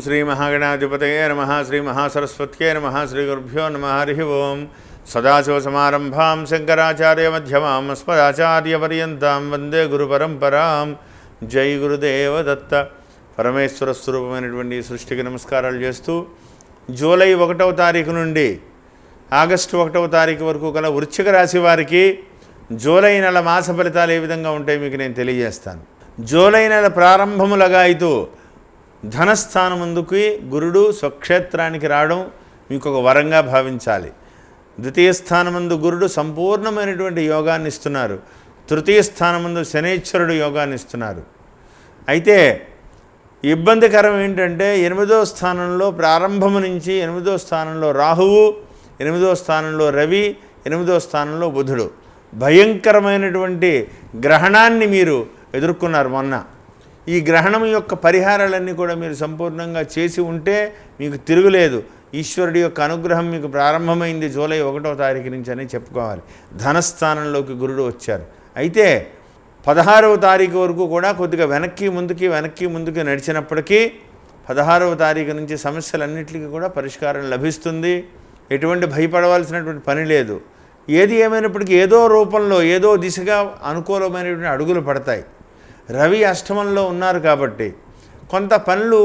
శ్రీ మహాగణాధిపతయే నమ శ్రీ మహాసరస్వత్యే నమ శ్రీ గురుభ్యో నమ హరి ఓం. సదాశివసమారంభాం శంకరాచార్యమ్యమాం అస్మదాచార్యపర్యంతం వందే గురుపరంపరాం జై గురుదేవ దత్త పరమేశ్వర స్వరూపమైనటువంటి సృష్టికి నమస్కారాలు చేస్తూ జూలై ఒకటవ తారీఖు నుండి ఆగస్టు ఒకటవ తారీఖు వరకు గల వృశ్చిక రాశి వారికి జూలై నెల మాస ఫలితాలు ఏ విధంగా ఉంటాయి మీకు నేను తెలియజేస్తాను. జూలై నెల ప్రారంభములగా అయితే ధనస్థానమందుకి గురుడు స్వక్షేత్రానికి రావడం మీకు ఒక వరంగా భావించాలి. ద్వితీయ స్థానమందు గురుడు సంపూర్ణమైనటువంటి యోగాన్ని ఇస్తున్నారు. తృతీయ స్థానమందు శనేశ్వరుడు యోగాన్ని ఇస్తున్నారు. అయితే ఇబ్బందికరం ఏంటంటే ఎనిమిదో స్థానంలో ప్రారంభము నుంచి ఎనిమిదో స్థానంలో రాహువు ఎనిమిదో స్థానంలో రవి ఎనిమిదో స్థానంలో బుధుడు. భయంకరమైనటువంటి గ్రహణాన్ని మీరు ఎదుర్కొన్నారు మొన్న. ఈ గ్రహణం యొక్క పరిహారాలన్నీ కూడా మీరు సంపూర్ణంగా చేసి ఉంటే మీకు తిరుగులేదు. ఈశ్వరుడి యొక్క అనుగ్రహం మీకు ప్రారంభమైంది జూలై ఒకటో తారీఖు నుంచి అని చెప్పుకోవాలి. ధనస్థానంలోకి గురుడు వచ్చారు. అయితే పదహారవ తారీఖు వరకు కూడా కొద్దిగా వెనక్కి ముందుకి వెనక్కి ముందుకి నడిచినప్పటికీ పదహారవ తారీఖు నుంచి సమస్యలన్నింటికి కూడా పరిష్కారం లభిస్తుంది. ఎటువంటి భయపడవలసినటువంటి పని లేదు. ఏది ఏమైనప్పటికీ ఏదో రూపంలో ఏదో దిశగా అనుకూలమైనటువంటి అడుగులు పడతాయి. రవి అష్టమంలో ఉన్నారు కాబట్టి కొంత పనులు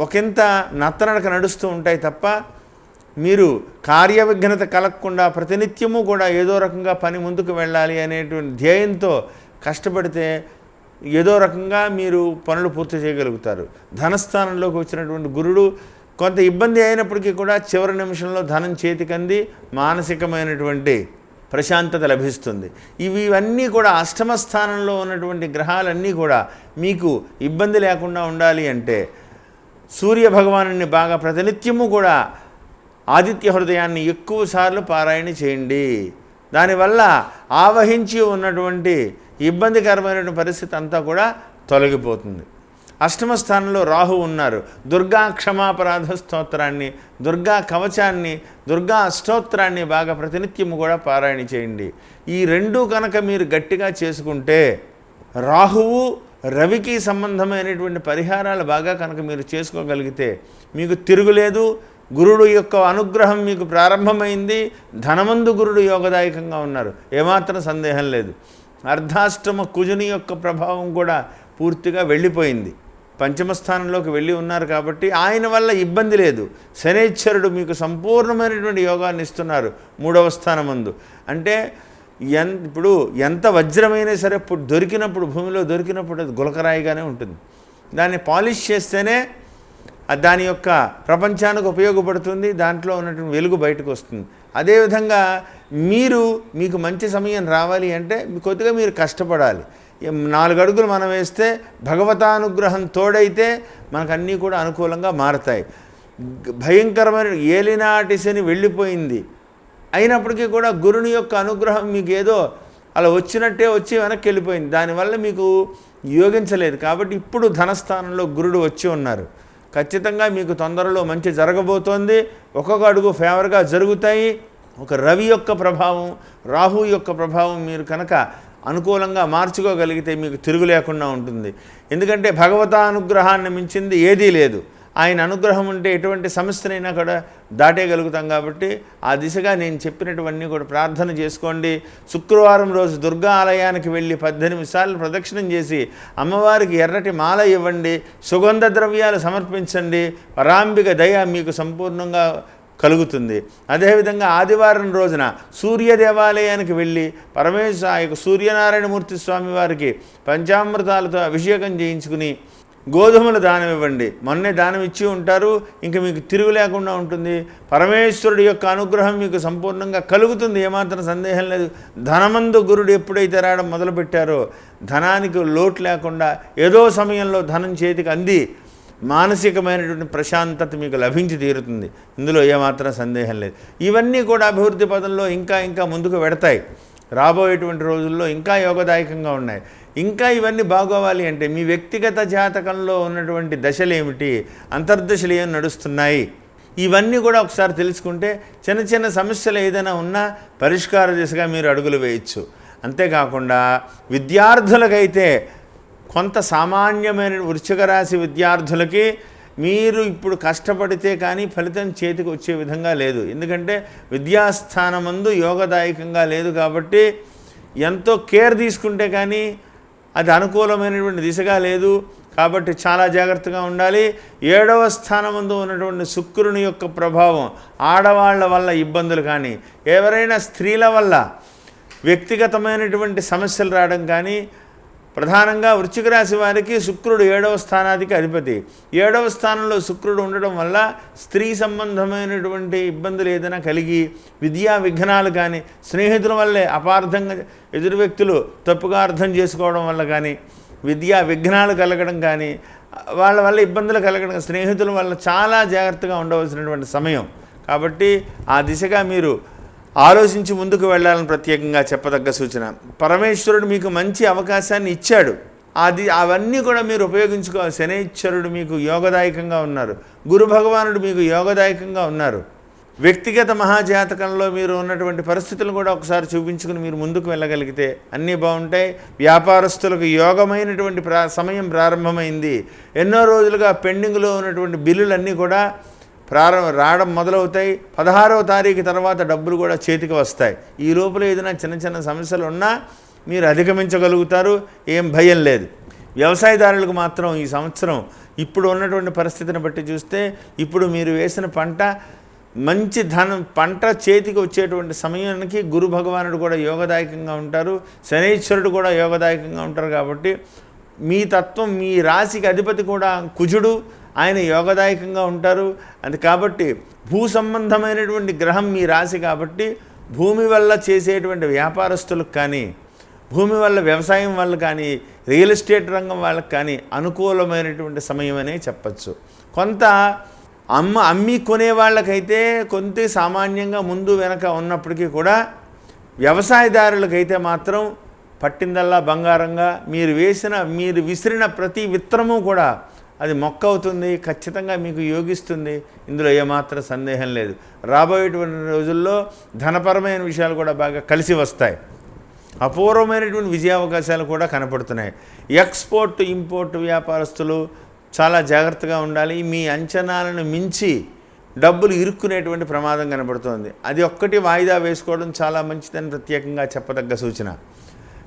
ఒకంత నత్తనడక నడుస్తూ ఉంటాయి తప్ప మీరు కార్యవిఘ్నత కలగకుండా ప్రతినిత్యము కూడా ఏదో రకంగా పని ముందుకు వెళ్ళాలి అనేటువంటి ధ్యేయంతో కష్టపడితే ఏదో రకంగా మీరు పనులు పూర్తి చేయగలుగుతారు. ధనస్థానంలోకి వచ్చినటువంటి గురుడు కొంత ఇబ్బంది అయినప్పటికీ కూడా చివరి నిమిషంలో ధనం చేతికంది మానసికమైనటువంటి ప్రశాంతత లభిస్తుంది. ఇవి ఇవన్నీ కూడా అష్టమ స్థానంలో ఉన్నటువంటి గ్రహాలన్నీ కూడా మీకు ఇబ్బంది లేకుండా ఉండాలి అంటే సూర్య భగవాను బాగా ప్రతినిత్యము కూడా ఆదిత్య హృదయాన్ని ఎక్కువసార్లు పారాయణ చేయండి. దానివల్ల ఆవహించి ఉన్నటువంటి ఇబ్బందికరమైనటువంటి పరిస్థితి అంతా కూడా తొలగిపోతుంది. అష్టమ స్థానంలో రాహు ఉన్నారు. దుర్గా క్షమాపరాధ స్తోత్రాన్ని దుర్గా కవచాన్ని దుర్గా అష్టోత్రాన్ని బాగా ప్రతినిత్యము కూడా పారాయణ చేయండి. ఈ రెండు కనుక మీరు గట్టిగా చేసుకుంటే రాహువు రవికి సంబంధమైనటువంటి పరిహారాలు బాగా కనుక మీరు చేసుకోగలిగితే మీకు తిరుగులేదు గురుడు యొక్క అనుగ్రహం మీకు ప్రారంభమైంది ధనమందు గురుడు యోగదాయకంగా ఉన్నారు. ఏమాత్రం సందేహం లేదు. అర్ధాష్టమ కుజుని యొక్క ప్రభావం కూడా పూర్తిగా వెళ్ళిపోయింది. పంచమ స్థానంలోకి వెళ్ళి ఉన్నారు కాబట్టి ఆయన వల్ల ఇబ్బంది లేదు. శనేశ్వరుడు మీకు సంపూర్ణమైనటువంటి యోగాన్ని ఇస్తున్నారు మూడవ స్థానమందు. అంటే ఎన్ ఇప్పుడు ఎంత వజ్రమైనా సరే దొరికినప్పుడు భూమిలో దొరికినప్పుడు అది గులకరాయిగానే ఉంటుంది. దాన్ని పాలిష్ చేస్తేనే దాని యొక్క ప్రపంచానికి ఉపయోగపడుతుంది దాంట్లో ఉన్నటువంటి వెలుగు బయటకు వస్తుంది. అదేవిధంగా మీరు మీకు మంచి సమయం రావాలి అంటే కొద్దిగా మీరు కష్టపడాలి. నాలుగు అడుగులు మనం వేస్తే భగవతానుగ్రహం తోడైతే మనకు అన్నీ కూడా అనుకూలంగా మారతాయి. భయంకరమైన ఏలినాటి శని వెళ్ళిపోయింది. అయినప్పటికీ కూడా గురుని యొక్క అనుగ్రహం మీకు ఏదో అలా వచ్చినట్టే వచ్చి వెనక్కి వెళ్ళిపోయింది. దానివల్ల మీకు యోగించలేదు. కాబట్టి ఇప్పుడు ధనస్థానంలో గురుడు వచ్చి ఉన్నారు. ఖచ్చితంగా మీకు తొందరలో మంచి జరగబోతోంది. ఒక్కొక్క అడుగు ఫేవర్గా జరుగుతాయి. ఒక రవి యొక్క ప్రభావం రాహు యొక్క ప్రభావం మీరు కనుక అనుకూలంగా మార్చుకోగలిగితే మీకు తిరుగు లేకుండా ఉంటుంది. ఎందుకంటే భగవతానుగ్రహాన్ని మించింది ఏదీ లేదు. ఆయన అనుగ్రహం ఉంటే ఎటువంటి సమస్యనైనా కూడా దాటేయగలుగుతాం కాబట్టి ఆ దిశగా నేను చెప్పినటువన్నీ కూడా ప్రార్థన చేసుకోండి. శుక్రవారం రోజు దుర్గా ఆలయానికి వెళ్ళి పద్దెనిమిది సార్లు ప్రదక్షిణం చేసి అమ్మవారికి ఎర్రటి మాల ఇవ్వండి. సుగంధ ద్రవ్యాలు సమర్పించండి. పరాంబిక దయ మీకు సంపూర్ణంగా కలుగుతుంది. అదేవిధంగా ఆదివారం రోజున సూర్య దేవాలయానికి వెళ్ళి పరమేశ్వర ఆ యొక్క సూర్యనారాయణమూర్తి స్వామి వారికి పంచామృతాలతో అభిషేకం చేయించుకుని గోధుమలు దానం ఇవ్వండి మొన్నే దానం ఇచ్చి ఉంటారు. ఇంక మీకు తిరుగు లేకుండా ఉంటుంది. పరమేశ్వరుడి యొక్క అనుగ్రహం మీకు సంపూర్ణంగా కలుగుతుంది. ఏమాత్రం సందేహం లేదు. ధనమందు గురుడు ఎప్పుడైతే రావడం మొదలుపెట్టారో ధనానికి లోటు లేకుండా ఏదో సమయంలో ధనం చేతికి అంది. మానసికమైనటువంటి ప్రశాంతత మీకు లభించి తీరుతుంది. ఇందులో ఏమాత్రం సందేహం లేదు. ఇవన్నీ కూడా అభివృద్ధి పదంలో ఇంకా ఇంకా ముందుకు పెడతాయి రాబోయేటువంటి రోజుల్లో ఇంకా యోగదాయకంగా ఉన్నాయి. ఇంకా ఇవన్నీ బాగోవాలి అంటే మీ వ్యక్తిగత జాతకంలో ఉన్నటువంటి దశలు ఏమిటి? అంతర్దశలు ఏమి నడుస్తున్నాయి? ఇవన్నీ కూడా ఒకసారి తెలుసుకుంటే చిన్న చిన్న సమస్యలు ఏదైనా ఉన్నా పరిష్కార దిశగా మీరు అడుగులు వేయచ్చు. అంతేకాకుండా విద్యార్థులకైతే కొంత సామాన్యమైన వృశ్చిక రాశి విద్యార్థులకి మీరు ఇప్పుడు కష్టపడితే కానీ ఫలితం చేతికి వచ్చే విధంగా లేదు. ఎందుకంటే విద్యాస్థానమందు యోగదాయకంగా లేదు కాబట్టి ఎంతో కేర్ తీసుకుంటే కానీ అది అనుకూలమైనటువంటి దిశగా లేదు. కాబట్టి చాలా జాగ్రత్తగా ఉండాలి. ఏడవ స్థానమందు ఉన్నటువంటి శుక్రుని యొక్క ప్రభావం ఆడవాళ్ళ వల్ల ఇబ్బందులు కానీ ఎవరైనా స్త్రీల వల్ల వ్యక్తిగతమైనటువంటి సమస్యలు రావడం కానీ ప్రధానంగా వృశ్చిక రాశి వారికి శుక్రుడు ఏడవ స్థానానికి అధిపతి. ఏడవ స్థానంలో శుక్రుడు ఉండడం వల్ల స్త్రీ సంబంధమైనటువంటి ఇబ్బందులు ఏదైనా కలిగి విద్యా విఘ్నాలు కానీ స్నేహితుల వల్లే అపార్థంగా ఎదురు వ్యక్తులు తప్పుగా అర్థం చేసుకోవడం వల్ల కానీ విద్యా విఘ్నాలు కలగడం కానీ వాళ్ళ వల్ల ఇబ్బందులు కలగడం స్నేహితుల వల్ల చాలా జాగ్రత్తగా ఉండవలసినటువంటి సమయం. కాబట్టి ఆ దిశగా మీరు ఆలోచించి ముందుకు వెళ్ళాలని ప్రత్యేకంగా చెప్పదగ్గ సూచన. పరమేశ్వరుడు మీకు మంచి అవకాశాన్ని ఇచ్చాడు. అది అవన్నీ కూడా మీరు ఉపయోగించుకోవాలి శనేశ్వరుడు మీకు యోగదాయకంగా ఉన్నారు. గురు భగవానుడు మీకు యోగదాయకంగా ఉన్నారు. వ్యక్తిగత మహాజాతకంలో మీరు ఉన్నటువంటి పరిస్థితులు కూడా ఒకసారి చూపించుకుని మీరు ముందుకు వెళ్ళగలిగితే అన్నీ బాగుంటాయి. వ్యాపారస్తులకు యోగమైనటువంటి ప్రా సమయం ప్రారంభమైంది. ఎన్నో రోజులుగా పెండింగ్లో ఉన్నటువంటి బిల్లులన్నీ కూడా ప్రారంభ రావడం మొదలవుతాయి. పదహారవ తారీఖు తర్వాత డబ్బులు కూడా చేతికి వస్తాయి. ఈ లోపల ఏదైనా చిన్న చిన్న సమస్యలు ఉన్నా మీరు అధిగమించగలుగుతారు. ఏం భయం లేదు. వ్యవసాయదారులకు మాత్రం ఈ సంవత్సరం ఇప్పుడు ఉన్నటువంటి పరిస్థితిని బట్టి చూస్తే ఇప్పుడు మీరు వేసిన పంట మంచి ధనం పంట చేతికి వచ్చేటువంటి సమయానికి గురు భగవానుడు కూడా యోగదాయకంగా ఉంటారు. శనీశ్వరుడు కూడా యోగదాయకంగా ఉంటారు కాబట్టి మీ తత్వం మీ రాశికి అధిపతి కూడా కుజుడు. ఆయన యోగదాయకంగా ఉంటారు. అది కాబట్టి భూ సంబంధమైనటువంటి గ్రహం మీ రాశి కాబట్టి భూమి వల్ల చేసేటువంటి వ్యాపారస్తులకు కానీ భూమి వల్ల వ్యవసాయం వల్ల కానీ రియల్ ఎస్టేట్ రంగం వాళ్ళకి కానీ అనుకూలమైనటువంటి సమయం అనే చెప్పచ్చు. కొంత అమ్మ అమ్మి కొనే వాళ్ళకైతే కొంత సామాన్యంగా ముందు వెనక ఉన్నప్పటికీ కూడా వ్యవసాయదారులకైతే మాత్రం పట్టిందల్లా బంగారంగా మీరు వేసిన మీరు విసిరిన ప్రతి విత్తనము కూడా అది మొక్క అవుతుంది ఖచ్చితంగా మీకు యోగిస్తుంది. ఇందులో ఏమాత్రం సందేహం లేదు. రాబోయేటువంటి రోజుల్లో ధనపరమైన విషయాలు కూడా బాగా కలిసి వస్తాయి. అపూర్వమైనటువంటి విజయావకాశాలు కూడా కనపడుతున్నాయి. ఎక్స్పోర్ట్ ఇంపోర్ట్ వ్యాపారస్తులు చాలా జాగ్రత్తగా ఉండాలి. మీ అంచనాలను మించి డబ్బులు ఇరుక్కునేటువంటి ప్రమాదం కనబడుతోంది. అది ఒక్కటి వాయిదా వేసుకోవడం చాలా మంచిదని ప్రత్యేకంగా చెప్పదగ్గ సూచన.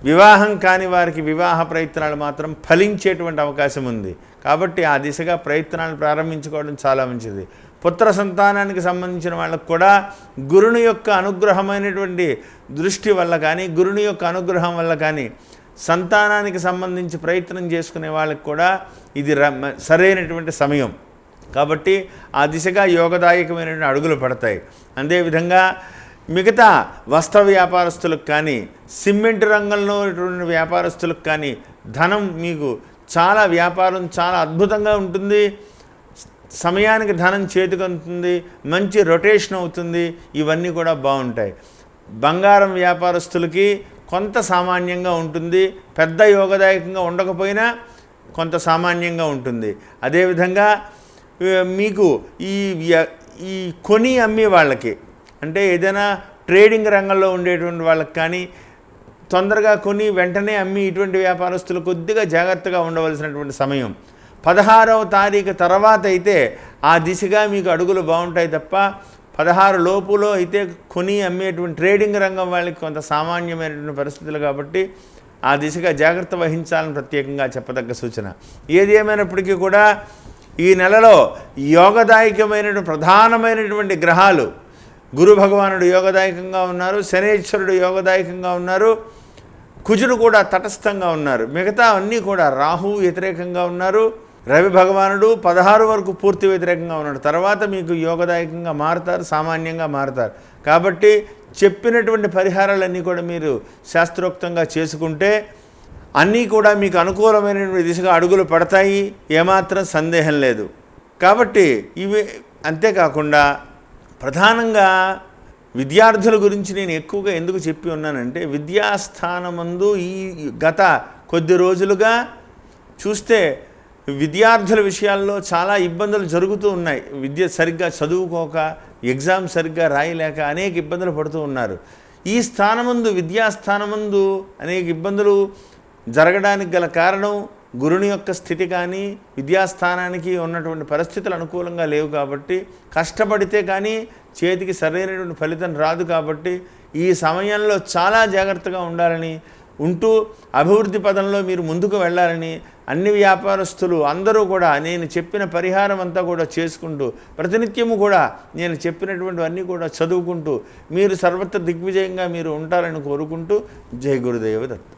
వివాహం కాని వారికి వివాహ ప్రయత్నాలు మాత్రం ఫలించేటువంటి అవకాశం ఉంది. కాబట్టి ఆ దిశగా ప్రయత్నాలు ప్రారంభించుకోవడం చాలా మంచిది. పుత్ర సంతానానికి సంబంధించిన వాళ్ళకు కూడా గురుని యొక్క అనుగ్రహమైనటువంటి దృష్టి వల్ల కానీ గురుని యొక్క అనుగ్రహం వల్ల కానీ సంతానానికి సంబంధించి ప్రయత్నం చేసుకునే వాళ్ళకి కూడా ఇది ర- సరైనటువంటి సమయం. కాబట్టి ఆ దిశగా యోగదాయకమైనటువంటి అడుగులు పడతాయి. అదేవిధంగా మిగతా వస్త్ర వ్యాపారస్తులకు కానీ సిమెంట్ రంగంలో ఉన్నటువంటి వ్యాపారస్తులకు కానీ ధనం మీకు చాలా వ్యాపారం చాలా అద్భుతంగా ఉంటుంది. సమయానికి ధనం చేతికి అందుతుంది మంచి రొటేషన్ అవుతుంది ఇవన్నీ కూడా బాగుంటాయి. బంగారం వ్యాపారస్తులకి కొంత సామాన్యంగా ఉంటుంది పెద్ద యోగదాయకంగా ఉండకపోయినా కొంత సామాన్యంగా ఉంటుంది. అదేవిధంగా మీకు ఈ ఈ కొని అమ్మే వాళ్ళకి అంటే ఏదైనా ట్రేడింగ్ రంగంలో ఉండేటువంటి వాళ్ళకి కానీ తొందరగా కొని వెంటనే అమ్మి ఇటువంటి వ్యాపారస్తులు కొద్దిగా జాగ్రత్తగా ఉండవలసినటువంటి సమయం. పదహారవ తారీఖు తర్వాత అయితే ఆ దిశగా మీకు అడుగులు బాగుంటాయి తప్ప పదహారు లోపులో అయితే కొని అమ్మేటువంటి ట్రేడింగ్ రంగం వాళ్ళకి కొంత సామాన్యమైనటువంటి పరిస్థితులు కాబట్టి ఆ దిశగా జాగ్రత్త వహించాలని ప్రత్యేకంగా చెప్పదగ్గ సూచన. ఏది ఏమైనప్పటికీ కూడా ఈ నెలలో యోగదాయకమైనటువంటి ప్రధానమైనటువంటి గ్రహాలు గురు భగవానుడు యోగదాయకంగా ఉన్నారు శనేశ్వరుడు యోగదాయకంగా ఉన్నారు కుజుడు కూడా తటస్థంగా ఉన్నారు. మిగతా అన్నీ కూడా రాహు వ్యతిరేకంగా ఉన్నారు రవి భగవానుడు పదహారు వరకు పూర్తి వ్యతిరేకంగా ఉన్నాడు. తర్వాత మీకు యోగదాయకంగా మారుతారు సామాన్యంగా మారుతారు. కాబట్టి చెప్పినటువంటి పరిహారాలన్నీ కూడా మీరు శాస్త్రోక్తంగా చేసుకుంటే అన్నీ కూడా మీకు అనుకూలమైనటువంటి దిశగా అడుగులు పడతాయి ఏమాత్రం సందేహం లేదు. కాబట్టి ఇవి అంతేకాకుండా ప్రధానంగా విద్యార్థుల గురించి నేను ఎక్కువగా ఎందుకు చెప్పి ఉన్నానంటే విద్యాస్థానమందు ఈ గత కొద్ది రోజులుగా చూస్తే విద్యార్థుల విషయాల్లో చాలా ఇబ్బందులు జరుగుతూ ఉన్నాయి. విద్య సరిగ్గా చదువుకోక ఎగ్జామ్ సరిగ్గా రాయలేక అనేక ఇబ్బందులు పడుతూ ఉన్నారు. ఈ స్థానమందు విద్యాస్థానమందు అనేక ఇబ్బందులు జరగడానికి గల కారణం గురుని యొక్క స్థితి కానీ విద్యాస్థానానికి ఉన్నటువంటి పరిస్థితులు అనుకూలంగా లేవు కాబట్టి కష్టపడితే కానీ చేతికి సరైనటువంటి ఫలితం రాదు కాబట్టి ఈ సమయంలో చాలా జాగ్రత్తగా ఉండాలని ఉంటూ అభివృద్ధి పదంలో మీరు ముందుకు వెళ్ళాలని అన్ని వ్యాపారస్తులు అందరూ కూడా నేను చెప్పిన పరిహారం అంతా కూడా చేసుకుంటూ ప్రతినిత్యము కూడా నేను చెప్పినటువంటివన్నీ కూడా చదువుకుంటూ మీరు సర్వత్ర దిగ్విజయంగా మీరు ఉంటారని కోరుకుంటూ జై గురుదేవ దత్త